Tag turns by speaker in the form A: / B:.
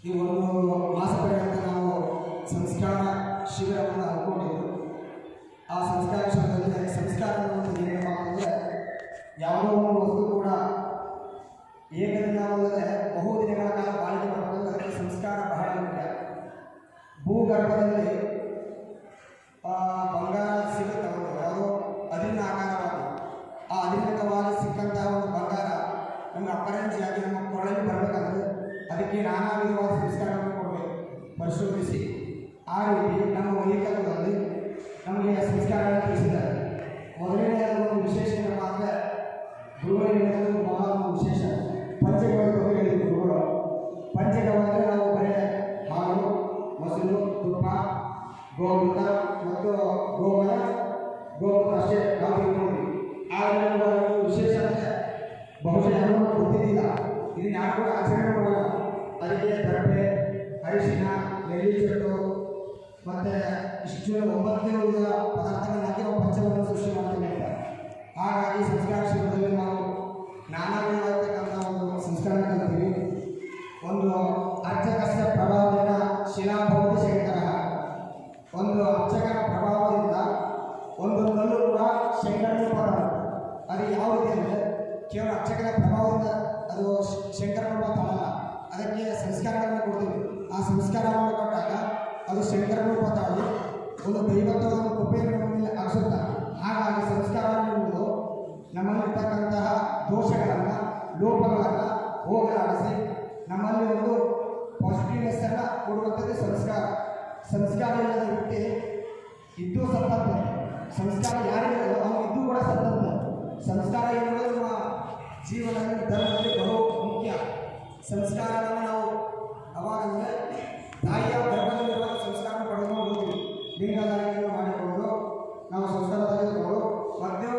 A: ಈ ಒಂದು ಮಾಸ ಪರ್ಯಂತ ನಾವು ಸಂಸ್ಕಾರ ಶಿಬಿರವನ್ನು ಹಮ್ಮಿಕೊಂಡಿದ್ದು ಆ ಸಂಸ್ಕಾರ ಶಿಬಿರದಲ್ಲಿ ಸಂಸ್ಕಾರ ಏನಪ್ಪ ಅಂತಂದರೆ ಯಾವುದೋ ಒಂದು ವಸ್ತು ಕೂಡ ಏಕದಿನವಲ್ಲದೆ ಬಹು ದಿನಗಳ ಕಾಲ ಬಾಳಿಕೆ ಮಾಡಬೇಕು ಅದಕ್ಕೆ ಸಂಸ್ಕಾರ ಬಹಳ ಮುಖ್ಯ. ಭೂಗರ್ಭದಲ್ಲಿ ಬಂಗಾರ ಸಿಗುತ್ತೆ ಯಾವುದೋ ಅದಿನ ಆಕಾರವಾಗಿ ಆ ಅಧಿಕೃತವಾಗಿ ಸಿಕ್ಕಂತಹ ಒಂದು ಬಂಗಾರ ನಮ್ಮ ಅಪರಂಜಿಯಾಗಿ ನಮ್ಮ ಕೊರಳಲ್ಲಿ ಬರಬೇಕಂದ್ರೆ ಅದಕ್ಕೆ ನಾನಾ ವಿಧವಾದ ಪರಿಶೋಧಿಸಿ ಆ ರೀತಿ ನಮ್ಮ ವೈಯಕ್ತಿಕದಲ್ಲಿ ನಮಗೆ ಸಂಸ್ಕಾರಗಳನ್ನು ತಿಳಿಸಿದ್ದಾರೆ. ಮೊದಲನೆಯದು ಒಂದು ವಿಶೇಷ ಏನಪ್ಪ ಅಂದರೆ ಬಹಳ ಒಂದು ವಿಶೇಷ. ಪಂಚಗಳ ಬಗ್ಗೆ ಹೇಳಿದ್ರು ಗುರುಗಳು. ಪಂಚಗವಂದ್ರೆ ನಾವು ಬರೀ ಹಾಲು, ಮೊಸರು, ತುಪ್ಪ, ಗೋಮೂತ್ರ ಮತ್ತು ಗೋಮರ ಗೋಮೂತ್ರ ಅಷ್ಟೇ ನಾವು ತಿಳ್ಕೊಂಡ್ವಿ ಆದರೆ ವಿಶೇಷ ಅಂದರೆ ಬಹುಶಃ ಯಾರು ಗೊತ್ತಿದ್ದಿಲ್ಲ. ಇದನ್ನ ಯಾರು ಕೂಡ ನೆಲ್ಲಿ ಚೆಟ್ಟು ಮತ್ತು ಇಷ್ಟು ಒಂಬತ್ತನೇ ಉಳಿದ ಪದಾರ್ಥಗಳನ್ನ ಹಾಕಿ ನಾವು ಸೃಷ್ಟಿ ಮಾಡ್ತೀವಿ ಅಂತ. ಹಾಗಾಗಿ ಸಂಸ್ಕಾರ ಶಿಬಿರದಲ್ಲಿ ನಾವು ನಾನಾ ವಿಧವಾಗಿರ್ತಕ್ಕಂಥ ಒಂದು ಸಂಸ್ಕಾರ ಕಲ್ತೀವಿ. ಒಂದು ಅರ್ಚಕಸ್ಯ ಪ್ರಭಾವದಿಂದ ಶಿಲಾಭವತಿ ಶಂಕರ ಒಂದು ಅರ್ಚಕರ ಪ್ರಭಾವದಿಂದ ಒಂದು ಕಲ್ಲು ಕೂಡ ಪದ ಅದು ಯಾವ ರೀತಿ ಅಂದರೆ, ಕೇವಲ ಅರ್ಚಕರ ಪ್ರಭಾವದಿಂದ ಅದು ಶ- ಶಂಕರನ ರೂಪ ತಾಳಲ್ಲ ಅದಕ್ಕೆ ಸಂಸ್ಕಾರಗಳನ್ನು ಕೊಡ್ತೀವಿ. ಆ ಸಂಸ್ಕಾರವನ್ನು ಕೊಟ್ಟಾಗ ಅದು ಶಂಕರ ತಾಳಿ ಒಂದು ದೈವತ್ವದ ಕೃಪೆಯನ್ನು ಮೇಲೆ ಹಾಗಾಗಿ ಸಂಸ್ಕಾರವನ್ನು ನಮ್ಮಲ್ಲಿರ್ತಕ್ಕಂತಹ ದೋಷಗಳನ್ನು, ಲೋಪಗಳನ್ನು ಹೋಗಲಾಡಿಸಿ ನಮ್ಮಲ್ಲಿ ಒಂದು ಪಾಸಿಟಿವ್ನೆಸ್ ಅನ್ನು ಕೊಡುವಂಥದ್ದು ಸಂಸ್ಕಾರ. ಸಂಸ್ಕಾರ ಇಲ್ಲದ ವ್ಯಕ್ತಿ ಇದ್ದು ಸಂಪತ್ತು ಸಂಸ್ಕಾರ ಯಾರಿಗೆ ಅವನು ಇದ್ದು ಕೂಡ ಸಂಪತ್ತು ಸಂಸ್ಕಾರ ಎನ್ನುವುದು ನಮ್ಮ ಜೀವನದಲ್ಲಿ ಧರ್ಮದಲ್ಲಿ ಮುಖ್ಯ ಸಂಸ್ಕಾರವನ್ನು ನಾವು ಅವಾಗ ಅಂದರೆ ತಾಯಿಯ ಗರ್ಭದಲ್ಲಿರುವ ಸಂಸ್ಕಾರ ಪಡೆದು ಹೋಗ್ತೀವಿ ಲಿಂಗದಾರಿಯನ್ನು ಮಾಡಿಕೊಂಡು ನಾವು ಸಂಸ್ಕಾರ ತೆಗೆದುಕೊಂಡು ಮತ್ತು